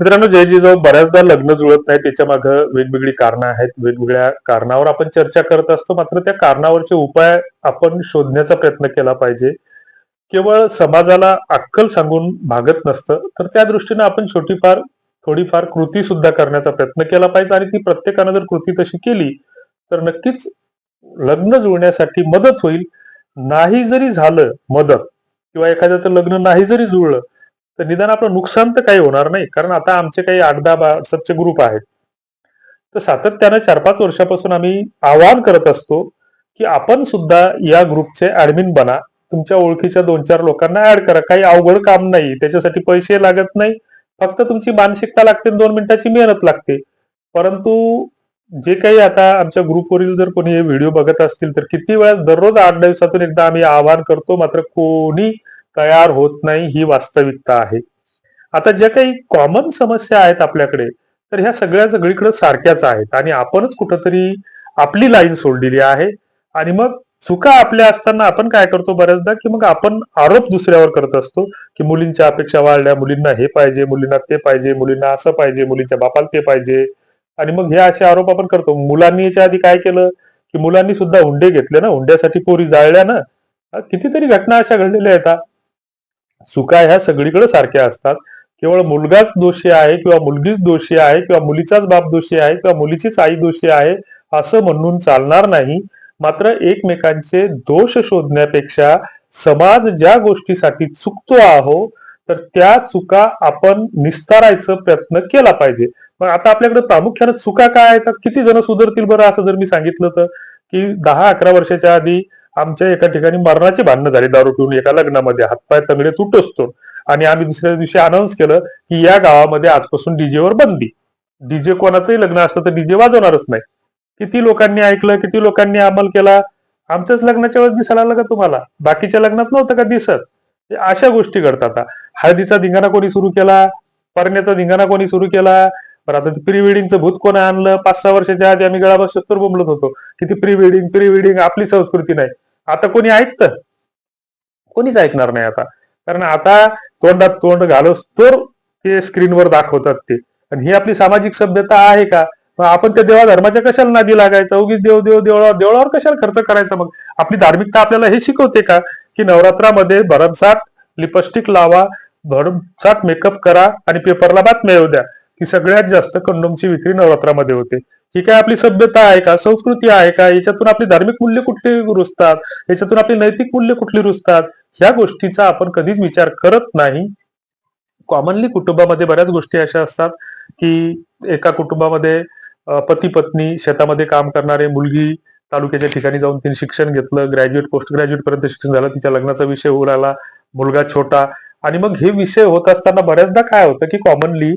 मित्रांनो जय जिजाऊ बऱ्याचदा लग्न जुळत नाही. त्याच्यामागे वेगवेगळी कारणं आहेत. वेगवेगळ्या कारणावर आपण चर्चा करत असतो. मात्र त्या कारणावरचे उपाय आपण शोधण्याचा प्रयत्न केला पाहिजे. केवळ समाजाला अक्कल सांगून भागत नसतं. तर त्या दृष्टीने आपण छोटीफार थोडीफार कृती सुद्धा करण्याचा प्रयत्न केला पाहिजे. आणि ती प्रत्येकानं जर कृती तशी केली तर नक्कीच लग्न जुळण्यासाठी मदत होईल. नाही जरी झालं मदत किंवा एखाद्याचं लग्न नाही जरी जुळलं तर निदान आपलं नुकसान तर काही होणार नाही कारण आता आमचे काही आठ दहा व्हॉट्सअपचे ग्रुप आहेत. तर सातत्यानं चार पाच वर्षापासून आम्ही आवाहन करत असतो की आपण सुद्धा या ग्रुपचे ऍडमिन बना तुमच्या ओळखीच्या दोन चार लोकांना ऍड करा. काही अवघड काम नाही त्याच्यासाठी पैसे लागत नाही. फक्त तुमची मानसिकता लागते दोन मिनिटाची मेहनत लागते. परंतु जे काही आता आमच्या ग्रुपवरील जर कोणी हे व्हिडिओ बघत असतील तर किती वेळा दररोज आठ दिवसातून एकदा आम्ही आवाहन करतो मात्र कोणी तयार होत नाही ही वास्तविकता आहे. आता ज्या काही कॉमन समस्या आहेत आपल्याकडे तर ह्या सगळ्या सगळीकडे सारख्याच आहेत आणि आपणच कुठंतरी आपली लाईन सोडलेली आहे आणि मग चुका आपल्या असताना आपण काय करतो बऱ्याचदा की मग आपण आरोप दुसऱ्यावर करत असतो की मुलींच्या अपेक्षा वाढल्या मुलींना हे पाहिजे मुलींना ते पाहिजे मुलींना असं पाहिजे मुलींच्या बापाला ते पाहिजे आणि मग हे असे आरोप आपण करतो. मुलांनी याच्या आधी काय केलं की मुलांनी सुद्धा हुंडे घेतले ना हुंड्यासाठी पोरी जाळल्या ना. कितीतरी घटना अशा घडलेल्या आहेत चुका ह्या सगळीकडे सारख्या असतात. केवळ मुलगाच दोषी आहे किंवा मुलगीच दोषी आहे किंवा मुलीचाच बाप दोषी आहे किंवा मुलीचीच आई दोषी आहे असं म्हणून चालणार नाही. मात्र एकमेकांचे दोष शोधण्यापेक्षा समाज ज्या गोष्टीसाठी चुकतो आहो तर त्या चुका आपण निस्तारायचा प्रयत्न केला पाहिजे. पण आता आपल्याकडे प्रामुख्याने चुका काय आहेत? किती जण सुधारतील बरं? असं जर मी सांगितलं तर की दहा अकरा वर्षाच्या आधी आमच्या एका ठिकाणी मरणाची भांडणं झाली. दारू पिऊन एका लग्नामध्ये हातपाय तंगडे तुटसतो आणि आम्ही दुसऱ्या दिवशी अनाऊन्स केलं की या गावामध्ये आजपासून डीजेवर बंदी. डीजे कोणाचंही लग्न असतं तर डीजे वाजवणारच नाही. किती लोकांनी ऐकलं किती लोकांनी अंमल केला? आमच्याच लग्नाच्या वेळेस दिसायला आलं का तुम्हाला? बाकीच्या लग्नात नव्हतं का दिसत? अशा गोष्टी घडतात आता. हळदीचा धिंगाणा कोणी सुरू केला? परण्याचा धिंगाणा कोणी सुरू केला? पण आता प्री वेडिंगचं भूत कोणी आणलं? पाच सहा वर्षाच्या आधी आम्ही गळाबा शस्त्र बोंबलत होतो. किती प्री वेडिंग प्री वेडिंग आपली संस्कृती नाही. आता कोणी ऐकतं? कोणीच ऐकणार नाही आता. कारण आता तोंडात तोंड घालस तर ते स्क्रीनवर दाखवतात ते. आणि ही आपली सामाजिक सभ्यता आहे का? मग आपण त्या देवा धर्माच्या कशाला नादी लागायचं? उगीच देव देव देवळावर देवळावर कशाला खर्च करायचा मग? आपली धार्मिकता आपल्याला हे शिकवते का? की नवरात्रामध्ये भरमसाठ लिपस्टिक लावा भरमसाठ मेकअप करा आणि पेपरला बातम्या येऊ द्या. की सगळ्यात जास्त कंडोमची विक्री नवरात्रामध्ये होते. ही काय आपली सभ्यता आहे का? संस्कृती आहे का? याच्यातून आपली धार्मिक मूल्य कुठली रुजतात? याच्यातून आपली नैतिक मूल्य कुठली रुजतात? ह्या गोष्टीचा आपण कधीच विचार करत नाही. कॉमनली कुटुंबामध्ये बऱ्याच गोष्टी अशा असतात की एका कुटुंबामध्ये पती पत्नी शेतामध्ये काम करणारे मुलगी तालुक्याच्या ठिकाणी जाऊन तिने शिक्षण घेतलं ग्रॅज्युएट पोस्ट ग्रॅज्युएट पर्यंत शिक्षण झालं तिच्या लग्नाचा विषय होऊ मुलगा छोटा. आणि मग हे विषय होत असताना बऱ्याचदा काय होतं की कॉमनली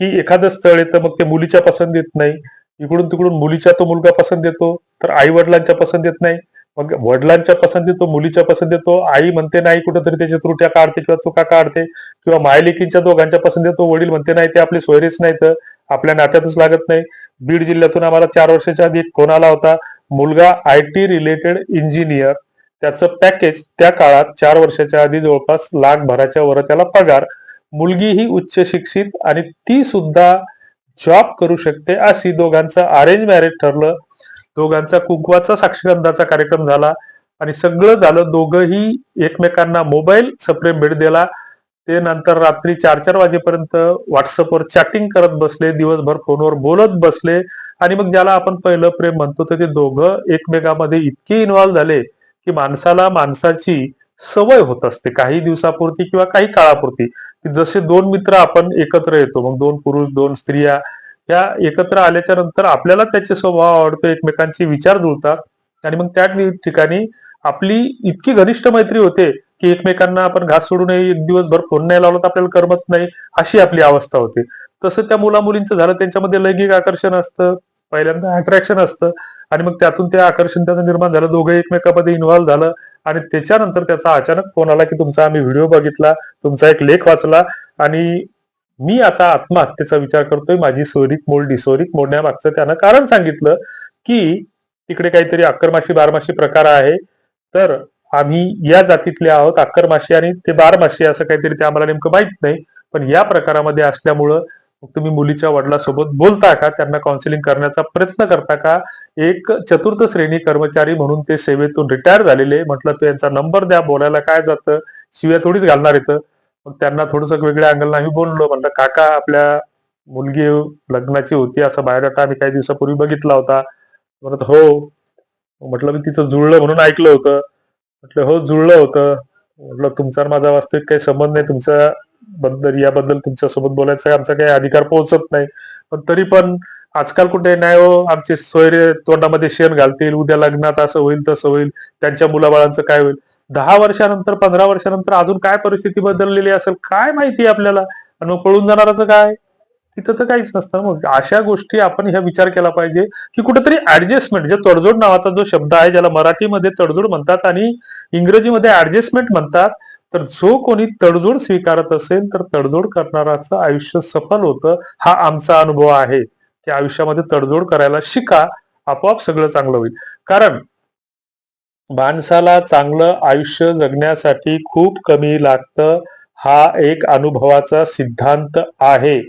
की एखादं स्थळ येतं मग ते मुलीच्या पसंत येत नाही. इकडून तिकडून मुलीच्या तो मुलगा पसंत येतो तर आई वडिलांच्या पसंत येत नाही. मग वडिलांच्या पसंत येतो मुलीच्या पसंत येतो. आई म्हणते नाही कुठेतरी त्याच्या त्रुट्या काढते किंवा चुका काढते. किंवा मायलेकींच्या दोघांच्या पसंत येतो वडील म्हणते नाही ते आपले सोयरेच नाही तर आपल्या नात्यातच लागत नाही. बीड जिल्ह्यातून आम्हाला चार वर्षाच्या आधी फोन आला होता. मुलगा आय टी रिलेटेड इंजिनियर. त्याचं पॅकेज त्या काळात चार वर्षाच्या आधी जवळपास लाख भराच्या वर त्याला पगार. मुलगी ही उच्च शिक्षित आणि ती सुद्धा जॉब करू शकते. अशी दोघांचं अरेंज मॅरेज ठरलं. दोघांचा कुंकवाचा साक्षगंधाचा कार्यक्रम झाला. आणि सगळं झालं. दोघंही एकमेकांना मोबाईल सप्रेम भेट दिला. ते नंतर रात्री चार चार वाजेपर्यंत व्हॉट्सअपवर चॅटिंग करत बसले. दिवसभर फोनवर बोलत बसले. आणि मग ज्याला आपण पहिलं प्रेम म्हणतो तर ते दोघं एकमेकामध्ये इतके इन्व्हॉल्व्ह झाले की माणसाला माणसाची सवय होत असते काही दिवसापुरती किंवा काही काळापुरती. की जसे दोन मित्र आपण एकत्र येतो मग दोन पुरुष दोन स्त्रिया या एकत्र आल्याच्यानंतर आपल्याला त्याचे स्वभाव आवडतो एकमेकांचे विचार जुळतात. आणि मग त्या ठिकाणी आपली इतकी घनिष्ठ मैत्री होते की एकमेकांना आपण घास सोडू नये एक दिवसभर फोन नाही लावला तर आपल्याला करमत नाही अशी आपली अवस्था होते. तसं त्या मुला मुलींचं झालं त्यांच्यामध्ये लैंगिक आकर्षण असतं पहिल्यांदा अट्रॅक्शन असतं. आणि मग त्यातून ते आकर्षण त्याचं निर्माण झालं दोघं एकमेकामध्ये इन्व्हॉल्व्ह झालं. आणि त्याच्यानंतर त्याचा अचानक फोन आला की तुमचा आम्ही व्हिडिओ बघितला तुमचा एक लेख वाचला आणि मी आता आत्महत्येचा विचार करतोय. माझी सोयरीक मोडली डिसोरीक मोडण्यामागचं त्यानं कारण सांगितलं की तिकडे काहीतरी अक्करमाशी बारमाशी प्रकार आहे. तर आम्ही या जातीतले आहोत अक्करमाशी आणि ते बारमाशी असं काहीतरी ते आम्हाला नेमकं माहीत नाही. पण या प्रकारामध्ये असल्यामुळं तुम्ही मुलीच्या वडिलांसोबत बोलता का? त्यांना काउन्सिलिंग करण्याचा प्रयत्न करता का? एक चतुर्थ श्रेणी कर्मचारी म्हणून ते सेवेतून रिटायर झालेले म्हटलं तर यांचा नंबर द्या बोलायला काय जातं? शिव्या थोडीच घालणार येतं मग त्यांना थोडस वेगळ्या अँगलनं आम्ही बोललो. म्हणलं काका आपल्या मुलगी लग्नाची होती. असा बायोडाटा आम्ही काही दिवसापूर्वी बघितला होता. म्हणत हो. म्हटलं मी तिचं जुळलं म्हणून ऐकलं होतं. म्हटलं हो जुळलं होतं. म्हटलं तुमचा आणि माझा वास्तविक काही संबंध नाही. तुमच्या बद्दल याबद्दल तुमच्यासोबत बोलायचा आमचा काही अधिकार पोहोचत नाही. पण तरी पण आजकाल कुठे नाही हो आमचे सोयरे तोंडामध्ये शेण घालतील उद्या लग्नात असं होईल तसं होईल त्यांच्या मुलाबाळांचं काय होईल? दहा वर्षानंतर पंधरा वर्षानंतर अजून काय परिस्थिती बदललेली असेल काय माहिती आपल्याला? आणि मग पळून जाणाराचं काय? तिथं तर काहीच नसतं. मग अशा गोष्टी आपण ह्या विचार केला पाहिजे की कुठेतरी ऍडजस्टमेंट जे तडजोड नावाचा जो शब्द आहे ज्याला मराठीमध्ये तडजोड म्हणतात आणि इंग्रजीमध्ये ऍडजस्टमेंट म्हणतात तर जो कोणी तडजोड स्वीकारत असेल तर तडजोड करणाराचं आयुष्य सफल होतं हा आमचा अनुभव आहे. ते आयुष्यामध्ये तडजोड करायला शिका आपोआप सगळं चांगलं होईल. कारण माणसाला चांगलं आयुष्य जगण्यासाठी खूप कमी लागतं हा एक अनुभवाचा सिद्धांत आहे.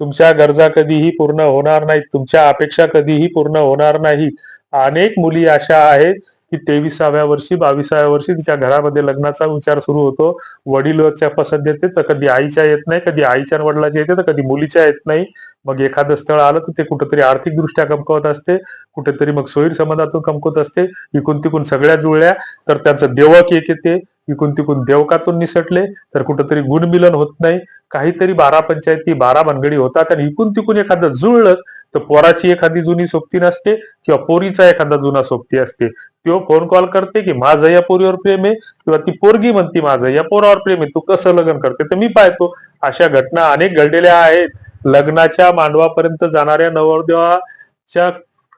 तुमच्या गरजा कधीही पूर्ण होणार नाहीत तुमच्या अपेक्षा कधीही पूर्ण होणार नाही अनेक मुली अशा आहेत की तेविसाव्या वर्षी बावीसाव्या वर्षी तिच्या घरामध्ये लग्नाचा विचार सुरू होतो. वडीलच्या पसंत येते तर कधी आईच्या येत नाही कधी आईच्या वडिलाच्या येते तर कधी मुलीच्या येत नाही. मग एखादं स्थळ आलं तर ते कुठेतरी आर्थिकदृष्ट्या कमकवत असते कुठेतरी मग सोयीर समाजातून कमकवत असते. इकून तिकून सगळ्या जुळल्या तर त्यांचं देवक एक येते. इकून तिकून देवकातून निसटले तर कुठंतरी गुणमिलन होत नाही. काहीतरी बारा पंचायती बारा भानगडी होतात आणि इकून तिकून एखादं जुळलं तर पोराची एखादी जुनी सोबती नसते किंवा पोरीचा एखादा जुना सोबती असते. तो फोन कॉल करते की माझं या पोरीवर प्रेम आहे किंवा ती पोरगी म्हणते माझं या पोरावर प्रेम आहे तू कसं लग्न करते? तर मी पाहतो अशा घटना अनेक घडलेल्या आहेत. लग्नाच्या मांडवापर्यंत जाणाऱ्या नवरदेवाच्या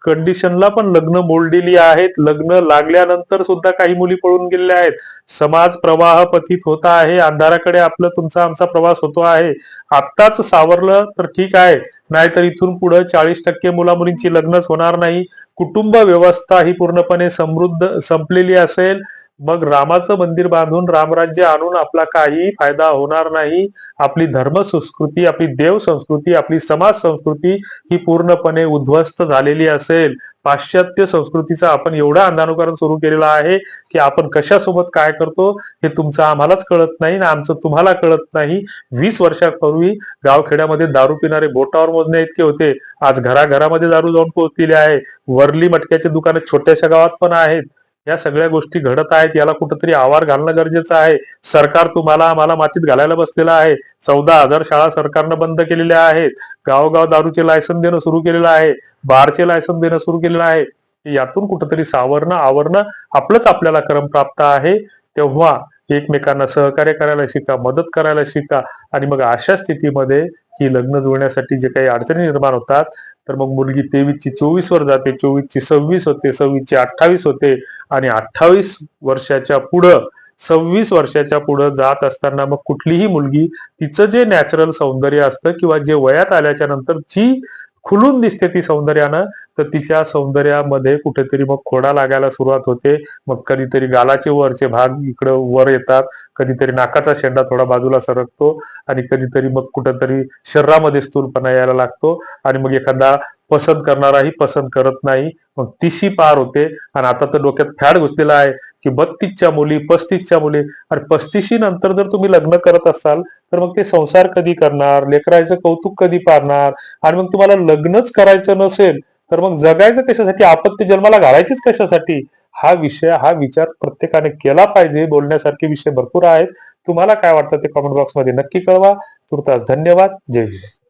कंडिशनला पण लग्न मोडलेली आहेत. लग्न लागल्यानंतर सुद्धा काही मुली पळून गेलेल्या आहेत. समाज प्रवाह पथित होता आहे. अंधाराकडे आपलं तुमचा आमचा प्रवास होतो आहे. आत्ताच सावरलं तर ठीक आहे. नाहीतर इथून पुढे चाळीस टक्के मुला मुलींची लग्नच होणार नाही. कुटुंब व्यवस्था ही पूर्णपणे समृद्ध संपलेली असेल. मग रामाचं मंदिर बांधून रामराज्य आणून आपला काही फायदा होणार नाही. आपली धर्म संस्कृती आपली देव संस्कृती आपली समाज संस्कृती ही पूर्णपणे उद्ध्वस्त झालेली असेल. पाश्चात्य संस्कृतीचा आपण एवढा अंधानुकरण सुरू केलेला आहे की आपण कशासोबत काय करतो हे तुमचं आम्हालाच कळत नाही ना आमचं तुम्हाला कळत नाही. वीस वर्षापूर्वी गावखेड्यामध्ये दारू पिणारे बोटावर मोजणे इतके होते. आज घराघरामध्ये दारू जाऊन पोहोचलेले आहे. वरली मटक्याचे दुकाने छोट्याशा गावात पण आहेत. या सगळ्या गोष्टी घडत आहेत याला कुठंतरी आवार घालणं गरजेचं आहे. सरकार तुम्हाला आम्हाला मातीत घालायला बसलेलं आहे. चौदा हजार शाळा सरकारनं बंद केलेल्या आहेत. गावगाव दारूचे लायसन देणं सुरू केलेलं आहे. बारचे लायसन देणं सुरू केलेलं आहे. यातून कुठंतरी सावरणं आवरणं आपलंच आपल्याला क्रम प्राप्त आहे. तेव्हा एकमेकांना सहकार्य करायला शिका मदत करायला शिका. आणि मग अशा स्थितीमध्ये ही लग्न जुळण्यासाठी जे काही अडचणी निर्माण होतात तर मग मुलगी तेवीसची चोवीस वर जाते चोवीसची सव्वीस होते सव्वीसची अठ्ठावीस होते आणि अठ्ठावीस वर्षाच्या पुढं सव्वीस वर्षाच्या पुढं जात असताना मग कुठलीही मुलगी तिचं जे नॅचरल सौंदर्य असतं किंवा जे वयात आल्याच्यानंतर जी खुलून दिसते ती सौंदर्यानं तर तिच्या सौंदर्यामध्ये कुठेतरी मग खोडा लागायला सुरुवात होते. मग कधीतरी गालाचे वरचे भाग इकडं वर येतात. कधीतरी नाकाचा शेंडा थोडा बाजूला सरकतो आणि कधीतरी मग कुठंतरी शरीरामध्ये स्थूलपणा यायला लागतो आणि मग एखादा पसंत करणाराही पसंत करत नाही. मग तिशी पार होते. आणि आता तर डोक्यात फॅड घुसलेला आहे की बत्तीसच्या मुली पस्तीसच्या मुली. आणि पस्तीशी नंतर जर तुम्ही लग्न करत असाल तर मग ते संसार कधी करणार? लेकरायचं कौतुक कधी पारणार आणि मग तुम्हाला लग्नच करायचं नसेल तर मग जगायचं कशासाठी? आपत्ती जन्माला घालायचीच कशासाठी? हा विषय हा विचार प्रत्येकाने केला पाहिजे. बोलण्यासारखे विषय भरपूर आहेत. तुम्हाला काय वाटतं ते कॉमेंट बॉक्समध्ये नक्की कळवा. तुर्तास धन्यवाद. जय हिंद.